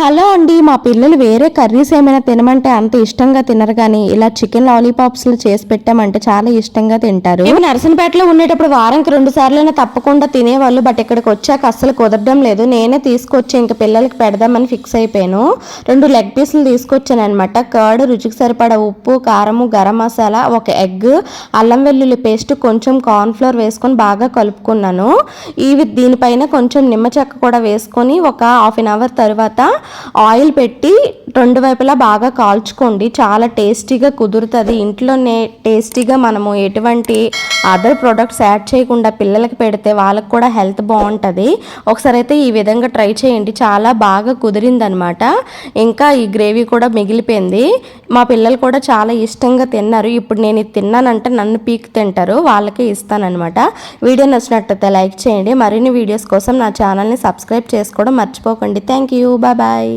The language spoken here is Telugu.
హలో అండి మా పిల్లలు వేరే కర్రీస్ ఏమైనా తినమంటే అంత ఇష్టంగా తినరు కానీ ఇలా చికెన్ లాలీపాప్స్ చేసి పెట్టామంటే చాలా ఇష్టంగా తింటారు. మేము నరసనపేటలో ఉండేటప్పుడు వారానికి రెండు సార్లైనా తప్పకుండా తినేవాళ్ళు బట్ ఇక్కడికి వచ్చాక అస్సలు కుదరడం లేదు. నేనే తీసుకొచ్చి ఇంకా పిల్లలకి పెడదామని ఫిక్స్ అయిపోయాను. రెండు లెగ్ పీసులు తీసుకొచ్చాను అనమాట కర్డ్ రుచికి సరిపడా ఉప్పు కారము గరం మసాలా ఒక ఎగ్ అల్లం వెల్లుల్లి పేస్ట్ కొంచెం కార్న్ఫ్లోర్ వేసుకొని బాగా కలుపుకున్నాను. ఇవి దీనిపైన కొంచెం నిమ్మ చెక్క కూడా వేసుకొని ఒక హాఫ్ అన్ అవర్ తర్వాత ఆయిల్ పెట్టి రెండు వైపులా బాగా కాల్చుకోండి. చాలా టేస్టీగా కుదురుతుంది. ఇంట్లోనే టేస్టీగా మనము ఎటువంటి అదర్ ప్రొడక్ట్స్ యాడ్ చేయకుండా పిల్లలకి పెడితే వాళ్ళకి కూడా హెల్త్ బాగుంటుంది. ఒకసారి అయితే ఈ విధంగా ట్రై చేయండి. చాలా బాగా కుదిరిందనమాట. ఇంకా ఈ గ్రేవీ కూడా మిగిలిపోయింది. మా పిల్లలు కూడా చాలా ఇష్టంగా తిన్నారు. ఇప్పుడు నేను ఇది తిన్నానంటే నన్ను పీక్ తింటారు. వాళ్ళకే ఇస్తానమాట వీడియో నచ్చినట్లయితే లైక్ చేయండి. మరిన్ని వీడియోస్ కోసం నా ఛానల్ని సబ్స్క్రైబ్ చేసుకోవడం మర్చిపోకండి. Thank you. బాయ్. బాయ్